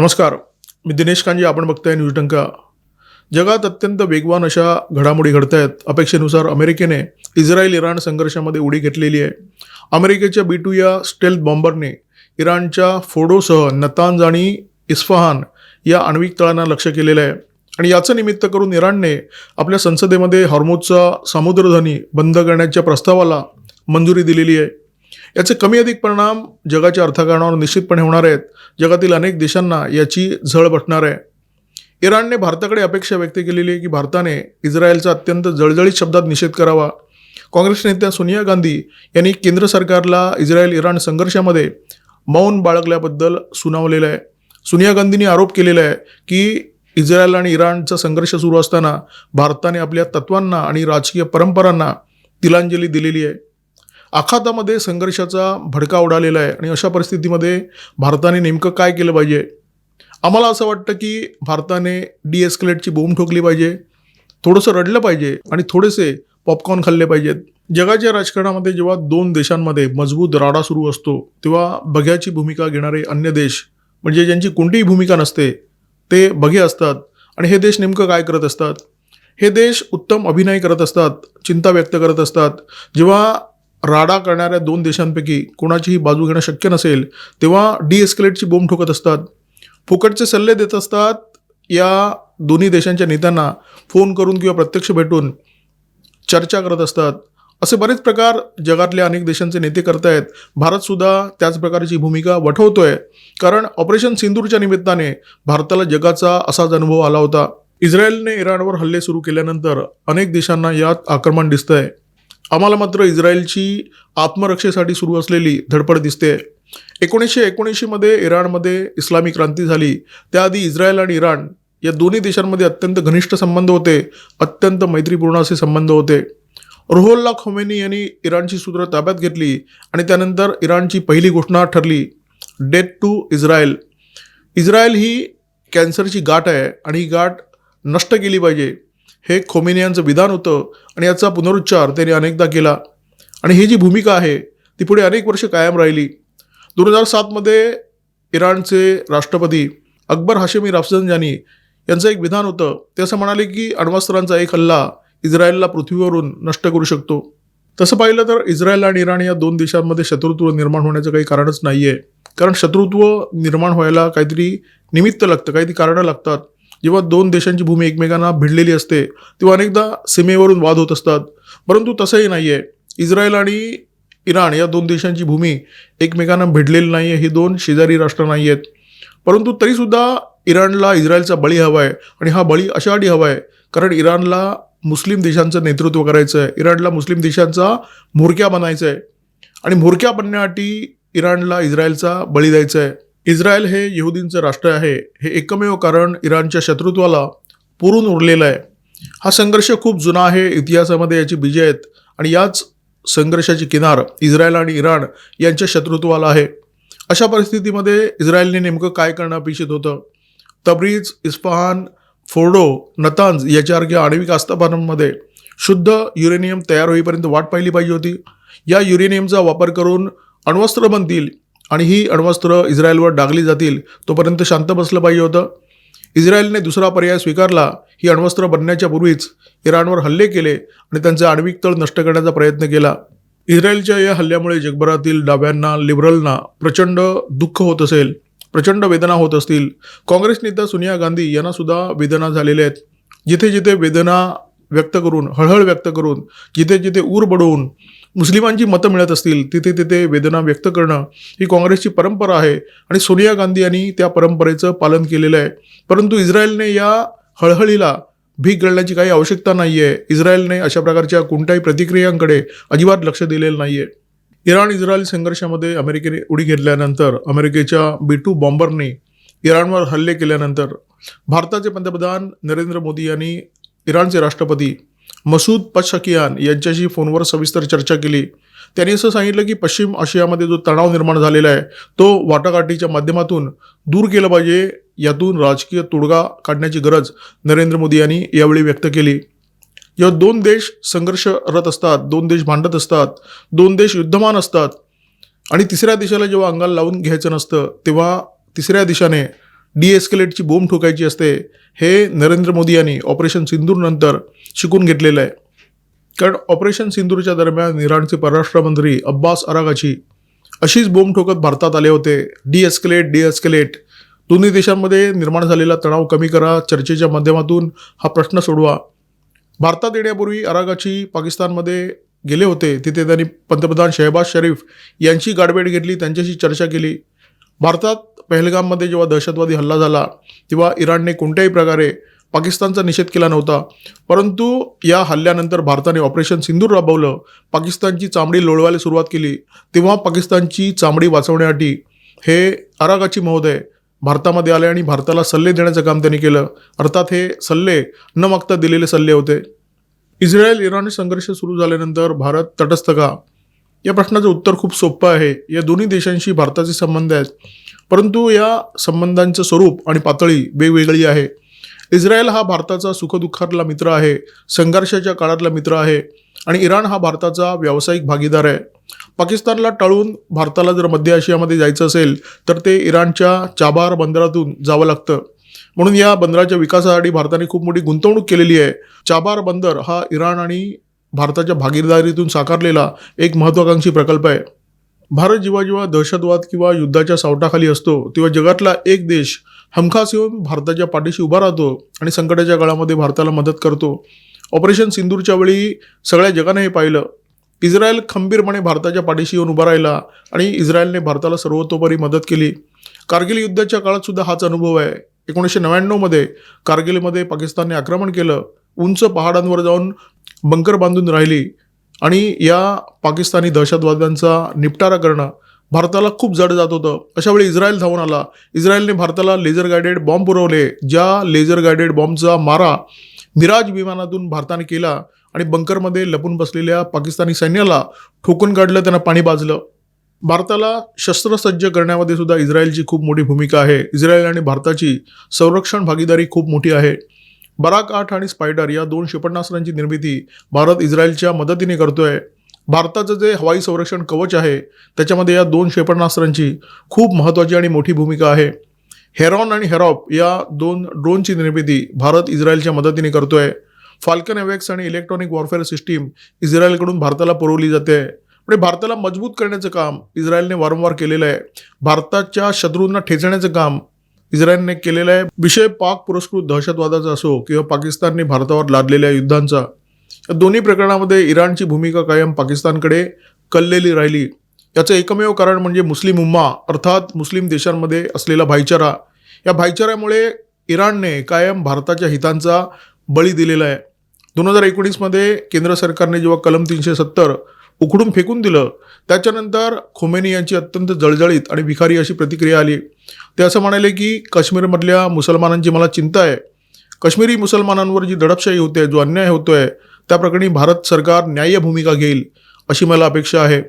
नमस्कार. मी दिनेश कांजी आपण बघताय न्यूज टंका जगात अत्यंत वेगवान अशा घडामोडी घडत आहेत अपेक्षेनुसार अमेरिकेने इस्रायल इराण संघर्षामध्ये उडी घेतलेली आहे. अमेरिकेच्या बी टू या स्टेल्थ बॉम्बरने इराणच्या फोडोसह नतांज आणि इस्फहान या आण्विक तळांना लक्ष केलेलं आहे. आणि याचं निमित्त करून इराणने आपल्या संसदेमध्ये हॉर्मोजचा समुद्रधनी बंद करण्याच्या प्रस्तावाला मंजुरी दिलेली आहे. याचे कमी अधिक परिणाम जगाच्या अर्थकारणावर निश्चितपणे होणार आहेत. जगातील अनेक देशांना याची झळ बसणार आहे. इराणने भारताकडे अपेक्षा व्यक्त केलेली आहे की भारताने इस्रायलचा अत्यंत जळजळीत शब्दात निषेध करावा. काँग्रेस नेत्या सोनिया गांधी यांनी केंद्र सरकारला इस्रायल इराण संघर्षामध्ये मौन बाळगल्याबद्दल सुनावलेलं आहे. सोनिया गांधींनी आरोप केलेला आहे की इस्रायल आणि इराणचा संघर्ष सुरू असताना भारताने आपल्या तत्वांना आणि राजकीय परंपरांना तिलांजली दिलेली आहे. आखातामध्ये संघर्षाचा भडका उडालेला आहे आणि अशा परिस्थितीमध्ये भारताने नेमकं काय केलं पाहिजे? आम्हाला असं वाटतं की भारताने डी एस्केलेटची बोंब ठोकली पाहिजे थोडंसं रडलं पाहिजे आणि थोडेसे पॉपकॉर्न खाल्ले पाहिजेत. जगाच्या राजकारणामध्ये जेव्हा दोन देशांमध्ये मजबूत राडा सुरू असतो तेव्हा बघ्याची भूमिका घेणारे अन्य देश म्हणजे ज्यांची कोणतीही भूमिका नसते ते बघे असतात. आणि हे देश नेमकं काय करत असतात? हे देश उत्तम अभिनय करत असतात चिंता व्यक्त करत असतात. जेव्हा राडा करणाऱ्या दोन देशांपैकी कोणाचीही बाजू घेणं शक्य नसेल तेव्हा डी एस्केलेटची बोंब ठोकत असतात. फुकटचे सल्ले देत असतात या दोन्ही देशांच्या नेत्यांना फोन करून किंवा प्रत्यक्ष भेटून चर्चा करत असतात. असे बरेच प्रकार जगातल्या अनेक देशांचे नेते करतायत भारतसुद्धा त्याच प्रकारची भूमिका वठवतोय. कारण ऑपरेशन सिंदूरच्या निमित्ताने भारताला जगाचा असाच अनुभव आला होता. इस्रायलने इराणवर हल्ले सुरू केल्यानंतर अनेक देशांना यात आक्रमण दिसतंय. आम्हाला मात्र इस्रायलची आत्मरक्षेसाठी सुरू असलेली धडपड दिसते. एकोणीसशे एकोणऐंशीमध्ये इराणमध्ये इस्लामी क्रांती झाली. त्याआधी इस्रायल आणि इराण या दोन्ही देशांमध्ये अत्यंत घनिष्ठ संबंध होते. अत्यंत मैत्रीपूर्ण असे संबंध होते. रोहोल्ला खोमेनी यांनी इराणची सूत्र ताब्यात घेतली आणि त्यानंतर इराणची पहिली घोषणा ठरली डेथ टू इस्रायल इस्रायल ही कॅन्सरची गाठ आहे आणि ही गाठ नष्ट केली पाहिजे. हे खोमेनी यांचं विधान होतं आणि याचा पुनरुच्चार त्यांनी अनेकदा केला. आणि ही जी भूमिका आहे ती पुढे अनेक वर्ष कायम राहिली. दोन हजार सातमध्ये इराणचे राष्ट्रपती अकबर हाशेमी राफझंजानी यांचं एक विधान होतं. ते असं म्हणाले की अण्वस्त्रांचा एक हल्ला इस्रायलला पृथ्वीवरून नष्ट करू शकतो. तसं पाहिलं तर इस्रायल आणि इराण या दोन देशांमध्ये शत्रुत्व निर्माण होण्याचं काही कारणच नाही आहे कारण शत्रुत्व निर्माण व्हायला काहीतरी निमित्त लागतं काहीतरी कारणं लागतात. जेव्हा दोन देशांची भूमी एकमेकांना भिडलेली असते तेव्हा अनेकदा सीमेवरून वाद होत असतात. परंतु तसंही नाही आहे इस्रायल आणि इराण या दोन देशांची भूमी एकमेकांना भिडलेली नाही आहे ही दोन शेजारी राष्ट्र नाही आहेत परंतु तरीसुद्धा इराणला इस्रायलचा बळी हवा आहे आणि हा बळी अशासाठी हवा आहे कारण इराणला मुस्लिम देशांचं नेतृत्व करायचं आहे इराणला मुस्लिम देशांचा म्होरक्या बनायचं आहे आणि म्होरक्या बनण्यासाठी इराणला इस्रायलचा बळी द्यायचा आहे इस्रायल हे यहुदींचं राष्ट्र आहे. हे एकमेव कारण इराणच्या शत्रुत्वाला पुरून उरलेलं आहे. हा संघर्ष खूप जुना आहे. इतिहासामध्ये याची बीजे आहेत. आणि याच संघर्षाची किनार इस्रायल आणि इराण यांच्या शत्रुत्वाला आहे. अशा परिस्थितीमध्ये इस्रायलने नेमकं काय करणं अपेक्षित होतं? तब्रीज इस्फहान फोर्डो नतांज याच्यासारख्या आण्विक आस्थापनांमध्ये शुद्ध युरेनियम तयार होईपर्यंत वाट पाहिली पाहिजे होती. या युरेनियमचा वापर करून अण्वस्त्र बनतील. आणि ही अण्वस्त्र इस्रायलवर डागली जातील तोपर्यंत शांत बसलं पाहिजे होतं. इस्रायलने दुसरा पर्याय स्वीकारला ही अण्वस्त्र बनण्याच्या पूर्वीच इराणवर हल्ले केले आणि त्यांचे आण्विक तळ नष्ट करण्याचा प्रयत्न केला. इस्रायलच्या या हल्ल्यामुळे जगभरातील डाव्यांना लिबरलना प्रचंड दुःख होत असेल प्रचंड वेदना होत असतील. काँग्रेस नेत्या सोनिया गांधी यांना सुद्धा वेदना झालेल्या आहेत. जिथे जिथे वेदना व्यक्त करून हळहळ व्यक्त करून जिथे जिथे ऊर बडवून मुस्लिमांची मतं मिळत असतील तिथे तिथे वेदना व्यक्त करणं ही काँग्रेसची परंपरा आहे आणि सोनिया गांधी यांनी त्या परंपरेचं पालन केलेलं आहे. परंतु इस्रायलने या हळहळीला भीक गळण्याची काही आवश्यकता नाही आहे इस्रायलने अशा प्रकारच्या कोणत्याही प्रतिक्रियांकडे अजिबात लक्ष दिलेलं नाही आहे इराण इस्रायल संघर्षामध्ये अमेरिकेने उडी घेतल्यानंतर अमेरिकेच्या बी टू बॉम्बरने इराणवर हल्ले केल्यानंतर भारताचे पंतप्रधान नरेंद्र मोदी यांनी इराणचे राष्ट्रपती मसूद पशकियान यांच्याशी फोनवर सविस्तर चर्चा केली. त्यांनी असं सांगितलं की पश्चिम आशियामध्ये जो तणाव निर्माण झालेला आहे तो वाटाघाटीच्या माध्यमातून दूर केलं पाहिजे. यातून राजकीय तोडगा काढण्याची गरज नरेंद्र मोदी यांनी यावेळी व्यक्त केली. जेव्हा दोन देश संघर्षरत असतात दोन देश भांडत असतात दोन देश युद्धमान असतात. आणि तिसऱ्या देशाला जेव्हा अंगाला लावून घ्यायचं नसतं तेव्हा तिसऱ्या देशाने डी एस्केलेटची बोंब ठोकायची असते हे नरेंद्र मोदी यांनी ऑपरेशन सिंदूरनंतर शिकून घेतलेलं आहे. कारण ऑपरेशन सिंदूरच्या दरम्यान इराणचे परराष्ट्र मंत्री अब्बास अरागाची अशीच बोंब ठोकत भारतात आले होते. डी एस्केलेट डी एस्केलेट दोन्ही देशांमध्ये निर्माण झालेला तणाव कमी करा चर्चेच्या माध्यमातून हा प्रश्न सोडवा. भारतात येण्यापूर्वी अरागाची पाकिस्तानमध्ये गेले होते. तिथे त्यांनी पंतप्रधान शहबाज शरीफ यांची गाठभेट घेतली त्यांच्याशी चर्चा केली. भारतात पहलगाममध्ये जेव्हा दहशतवादी हल्ला झाला तेव्हा इराणने कोणत्याही प्रकारे पाकिस्तानचा निषेध केला नव्हता. परंतु या हल्ल्यानंतर भारताने ऑपरेशन सिंदूर राबवलं पाकिस्तानची चामडी लोळवायला सुरुवात केली तेव्हा पाकिस्तानची चामडी वाचवण्यासाठी हे अरागाची महोदय भारतामध्ये आले आणि भारताला सल्ले देण्याचं काम त्यांनी केलं. अर्थात हे सल्ले न मागता दिलेले सल्ले होते. इस्रायल इराण संघर्ष सुरू झाल्यानंतर भारत तटस्थ का? या प्रश्नाचं उत्तर खूप सोपं आहे. या दोन्ही देशांशी भारताचे संबंध आहेत. परंतु या संबंधांचं स्वरूप आणि पातळी वेगवेगळी आहे. इस्रायल हा भारताचा सुखदुःखातला मित्र आहे संघर्षाच्या काळातला मित्र आहे आणि इराण हा भारताचा व्यावसायिक भागीदार आहे. पाकिस्तानला टाळून भारताला जर मध्य आशियामध्ये जायचं असेल तर ते इराणच्या चाबार बंदरातून जावं लागतं. म्हणून या बंदराच्या विकासासाठी भारताने खूप मोठी गुंतवणूक केलेली आहे. चाबार बंदर हा इराण आणि भारताच्या भागीदारीतून साकारलेला एक महत्त्वाकांक्षी प्रकल्प आहे. भारत जेव्हा जेव्हा दहशतवाद किंवा युद्धाच्या सावटाखाली असतो तेव्हा जगातला एक देश हमखास येऊन भारताच्या पाठीशी उभा राहतो आणि संकटाच्या काळामध्ये भारताला मदत करतो. ऑपरेशन सिंदूरच्या वेळी सगळ्या जगाने हे पाहिलं. इस्रायल खंबीरपणे भारताच्या पाठीशी येऊन उभा राहिला आणि इस्रायलने भारताला सर्वतोपरी मदत केली. कारगिल युद्धाच्या काळात सुद्धा हाच अनुभव आहे. एकोणीसशे नव्याण्णवमध्ये कारगिलमध्ये पाकिस्तानने आक्रमण केलं. उंच पहाडांवर जाऊन बंकर बांधून राहिली. आणि या पाकिस्तानी दहशतवाद्यांचा निपटारा करणं भारताला खूप जड जात होतं. अशावेळी इस्रायल धावून आला. इस्रायलने भारताला लेझर गायडेड बॉम्ब पुरवले. ज्या लेझर गायडेड बॉम्बचा मारा मिराज विमानातून भारताने केला आणि बंकरमध्ये लपून बसलेल्या पाकिस्तानी सैन्याला ठोकून काढलं त्यांना पाणी बाजलं भारताला शस्त्रसज्ज करण्यामध्ये सुद्धा इस्रायलची खूप मोठी भूमिका आहे. इस्रायल आणि भारताची संरक्षण भागीदारी खूप मोठी आहे. बराक आठ आणि स्पायडर या दोन क्षेपणास्त्रांची निर्मिती भारत इस्रायलच्या मदतीने करतोय. भारताचं जे हवाई संरक्षण कवच आहे त्याच्यामध्ये या दोन क्षेपणास्त्रांची खूप महत्त्वाची आणि मोठी भूमिका आहे. हेरॉन आणि हेरॉप या दोन ड्रोनची निर्मिती भारत इस्रायलच्या मदतीने करतोय. फाल्कन एवेक्स आणि इलेक्ट्रॉनिक वॉरफेअर सिस्टीम इस्रायलकडून भारताला पुरवली जाते. म्हणजे भारताला मजबूत करण्याचं काम इस्रायलने वारंवार केलेलं आहे. भारताच्या शत्रूंना ठेचण्याचं काम इस्रायलने केलेला आहे. विषय पाक पुरस्कृत दहशतवादाचा असो किंवा पाकिस्तानने भारतावर लादलेल्या युद्धांचा. या दोन्ही प्रकरणामध्ये इराणची भूमिका कायम पाकिस्तानकडे कललेली राहिली. याचं एकमेव कारण म्हणजे मुस्लिम उम्मा अर्थात मुस्लिम देशांमध्ये असलेला भाईचारा. या भाईचाऱ्यामुळे इराणने कायम भारताच्या हितांचा बळी दिलेला आहे. दोन हजार एकोणीसमध्ये केंद्र सरकारने जेव्हा कलम तीनशे सत्तर उखडून फेकून दिलं. त्याच्यानंतर खोमेनी यांची अत्यंत जळजळीत आणि विखारी अशी प्रतिक्रिया आली. ते असं म्हणाले की काश्मीरमधल्या मुसलमानांची मला चिंता आहे. काश्मीरी मुसलमानांवर जी दडपशाही होते जो अन्याय होतो त्या प्रकरणी भारत सरकार न्याय्य भूमिका घेईल अशी मला अपेक्षा आहे.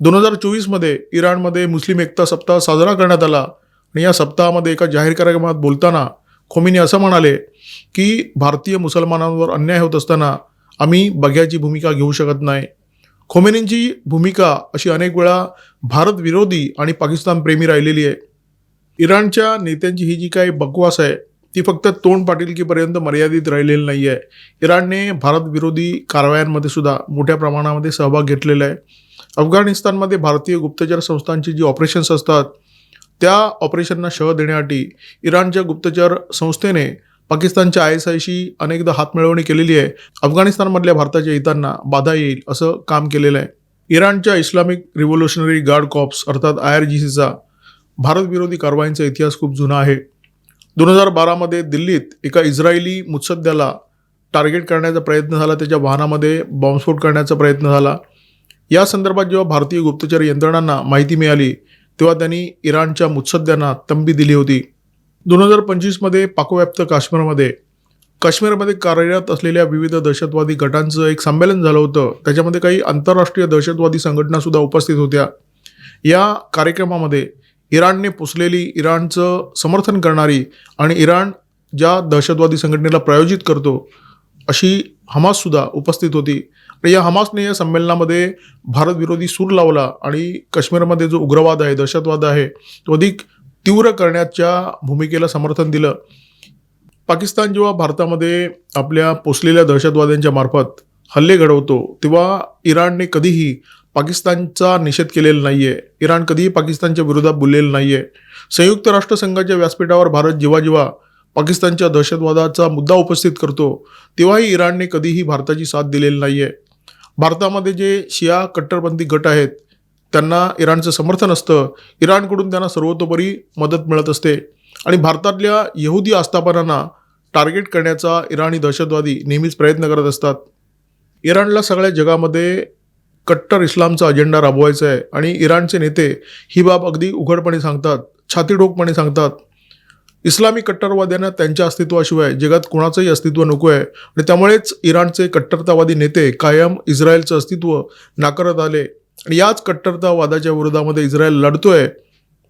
दोन हजार चोवीसमध्ये इराणमध्ये मुस्लिम एकता सप्ताह साजरा करण्यात आला आणि या सप्ताहामध्ये एका जाहीर कार्यक्रमात बोलताना खोमीनी असं म्हणाले की भारतीय मुसलमानांवर अन्याय होत असताना आम्ही बघ्याची भूमिका घेऊ शकत नाही. खोमेनींची भूमिका अशी अनेक वेळा भारत विरोधी आणि पाकिस्तान प्रेमी राहिलेली आहे. इराणच्या नेत्यांची ही जी काही बकवास आहे ती फक्त तोंड पाटीलकीपर्यंत मर्यादित राहिलेली नाही आहे इराणने भारत विरोधी कारवायांमध्ये सुद्धा मोठ्या प्रमाणामध्ये सहभाग घेतलेला आहे. अफगाणिस्तानमध्ये भारतीय गुप्तचर संस्थांची जी ऑपरेशन्स असतात त्या ऑपरेशनना शह देण्यासाठी इराणच्या गुप्तचर संस्थेने पाकिस्तानच्या आय एस आयशी अनेकदा हातमिळवणी केलेली आहे. अफगाणिस्तानमधल्या भारताच्या हितांना बाधा येईल असं काम केलेलं आहे. इराणच्या इस्लामिक रिव्होल्युशनरी गार्ड कॉप्स अर्थात आय आर जी सीचा भारतविरोधी कारवाईंचा इतिहास खूप जुना आहे. दोन हजार बारामध्ये दिल्लीत एका इस्रायली मुत्सद्द्याला टार्गेट करण्याचा प्रयत्न झाला त्याच्या वाहनामध्ये बॉम्बस्फोट करण्याचा प्रयत्न झाला. या संदर्भात जेव्हा भारतीय गुप्तचर यंत्रणांना माहिती मिळाली तेव्हा त्यांनी इराणच्या मुत्सद्द्यांना तंबी दिली होती. दोन हजार पंचवीसमध्ये पाकव्याप्त काश्मीरमध्ये काश्मीरमध्ये कार्यरत असलेल्या विविध दहशतवादी गटांचं एक संमेलन झालं होतं. त्याच्यामध्ये काही आंतरराष्ट्रीय दहशतवादी संघटनासुद्धा उपस्थित होत्या. या कार्यक्रमामध्ये इराणने पुसलेली इराणचं समर्थन करणारी आणि इराण ज्या दहशतवादी संघटनेला प्रायोजित करतो अशी हमाससुद्धा उपस्थित होती. आणि या हमासने या संमेलनामध्ये भारतविरोधी सूर लावला आणि काश्मीरमध्ये जो उग्रवाद आहे दहशतवाद आहे तो अधिक तीव्र करण्याच्या भूमिकेला समर्थन दिलं. पाकिस्तान जेव्हा भारतामध्ये आपल्या पोचलेल्या दहशतवाद्यांच्या मार्फत हल्ले घडवतो तेव्हा इराणने कधीही पाकिस्तानचा निषेध केलेला नाही आहे इराण कधीही पाकिस्तानच्या विरोधात बोललेलं नाही आहे संयुक्त राष्ट्रसंघाच्या व्यासपीठावर भारत जेव्हा जेव्हा पाकिस्तानच्या दहशतवादाचा मुद्दा उपस्थित करतो तेव्हाही इराणने कधीही भारताची साथ दिलेली नाही आहे भारतामध्ये जे शिया कट्टरपंथी गट आहेत त्यांना इराणचं समर्थन असतं. इराणकडून त्यांना सर्वतोपरी मदत मिळत असते. आणि भारतातल्या यहुदी आस्थापनांना टार्गेट करण्याचा इराणी दहशतवादी नेहमीच प्रयत्न करत असतात. इराणला सगळ्या जगामध्ये कट्टर इस्लामचा अजेंडा राबवायचा आहे. आणि इराणचे नेते ही बाब अगदी उघडपणे सांगतात छातीडोकपणे सांगतात. इस्लामी कट्टरवाद्यांना त्यांच्या अस्तित्वाशिवाय जगात कोणाचंही अस्तित्व नको आहे. आणि त्यामुळेच इराणचे कट्टरतावादी नेते कायम इस्रायलचं अस्तित्व नाकारत आले. आणि याच कट्टरतावादाच्या विरोधामध्ये इस्रायल लढतोय.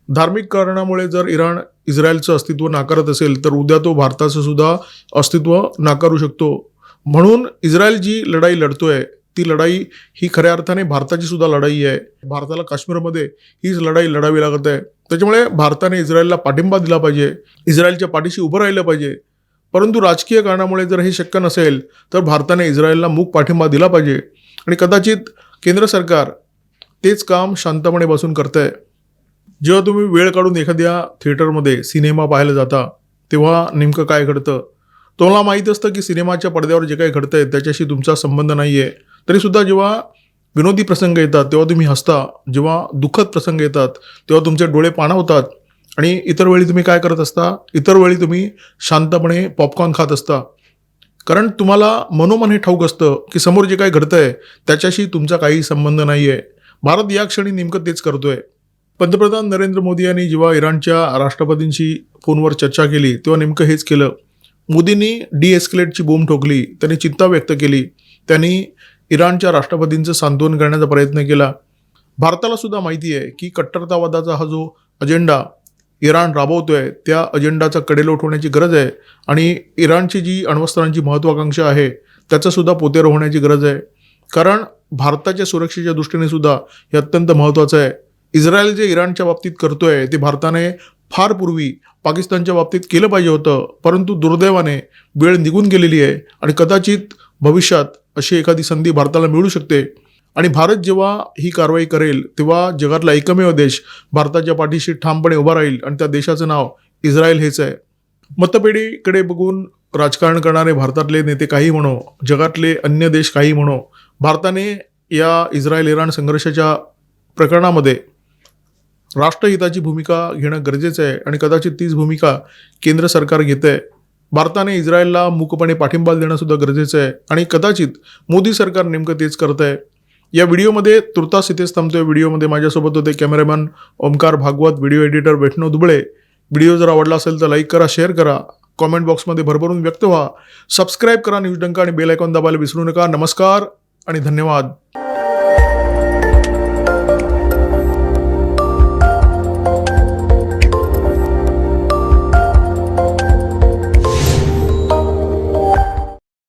धार्मिक कारणामुळे जर इराण इस्रायलचं अस्तित्व नाकारत असेल तर उद्या तो भारताचं सुद्धा अस्तित्व नाकारू शकतो. म्हणून इस्रायल जी लढाई लढतोय ती लढाई ही खऱ्या अर्थाने भारताची सुद्धा लढाई आहे. भारताला काश्मीरमध्ये हीच लढाई लढावी लागत आहे. त्याच्यामुळे भारताने इस्रायलला पाठिंबा दिला पाहिजे इस्रायलच्या पाठीशी उभं राहिलं पाहिजे. परंतु राजकीय कारणामुळे जर हे शक्य नसेल तर भारताने इस्रायलला मूक पाठिंबा दिला पाहिजे. आणि कदाचित केंद्र सरकार तेच काम शांतपणे बसून करतं आहे जेव्हा तुम्ही वेळ काढून एखाद्या थिएटरमध्ये सिनेमा पाहायला जाता तेव्हा नेमकं काय घडतं? तुम्हाला माहीत असतं की सिनेमाच्या पडद्यावर जे काही घडतं आहे त्याच्याशी तुमचा संबंध नाही आहे तरीसुद्धा जेव्हा विनोदी प्रसंग येतात तेव्हा तुम्ही हसता. जेव्हा दुःखद प्रसंग येतात तेव्हा तुमचे डोळे पाणावतात आणि इतर वेळी तुम्ही काय करत असता? इतर वेळी तुम्ही शांतपणे पॉपकॉर्न खात असता. कारण तुम्हाला मनोमन हे ठाऊक असतं की समोर जे काही घडतं आहे त्याच्याशी तुमचा काही संबंध नाही आहे भारत या क्षणी नेमकं तेच करतोय. पंतप्रधान नरेंद्र मोदी यांनी जेव्हा इराणच्या राष्ट्रपतींशी फोनवर चर्चा केली तेव्हा नेमकं हेच केलं. मोदींनी डी एस्केलेटची बोंब ठोकली त्यांनी चिंता व्यक्त केली. त्यांनी इराणच्या राष्ट्रपतींचं सांत्वन करण्याचा प्रयत्न केला. भारताला सुद्धा माहिती आहे की कट्टरतावादाचा हा जो अजेंडा इराण राबवतोय त्या अजेंडाचा कडेलोट होण्याची गरज आहे आणि इराणची जी अण्वस्त्रांची महत्त्वाकांक्षा आहे त्याचंसुद्धा पोतेर होण्याची गरज आहे. कारण भारताच्या सुरक्षेच्या दृष्टीने सुद्धा हे अत्यंत महत्त्वाचं आहे. इस्रायल जे इराणच्या बाबतीत करतोय ते भारताने फार पूर्वी पाकिस्तानच्या बाबतीत केलं पाहिजे होतं. परंतु दुर्दैवाने वेळ निघून गेलेली आहे आणि कदाचित भविष्यात अशी एखादी संधी भारताला मिळू शकते. आणि भारत जेव्हा ही कारवाई करेल तेव्हा जगातला एकमेव देश भारताच्या पाठीशी ठामपणे उभा राहील आणि त्या देशाचं नाव इस्रायल हेच आहे. मतपेढीकडे बघून राजकारण करणारे भारतातले नेते काही म्हणो जगातले अन्य देश काही म्हणो भारताने या इस्रायल इराण संघर्षाच्या प्रकरणामध्ये राष्ट्रहिताची भूमिका घेणं गरजेचं आहे आणि कदाचित तीच भूमिका केंद्र सरकार घेतं आहे भारताने इस्रायलला मूकपणे पाठिंबा देणंसुद्धा गरजेचं आहे आणि कदाचित मोदी सरकार नेमकं तेच करत आहे या व्हिडिओमध्ये तुर्तास इथेच थांबतोय. व्हिडिओमध्ये माझ्यासोबत होते cameraman Omkar Bhagwat video editor Vaishnav Duble. Video जर आवडला असेल तर लाईक करा शेअर करा. कॉमेंट बॉक्समध्ये भरभरून व्यक्त व्हा. सबस्क्राईब करा न्यूज डंका आणि बेल आयकॉन दाबायला विसरू नका. नमस्कार. आणि धन्यवाद.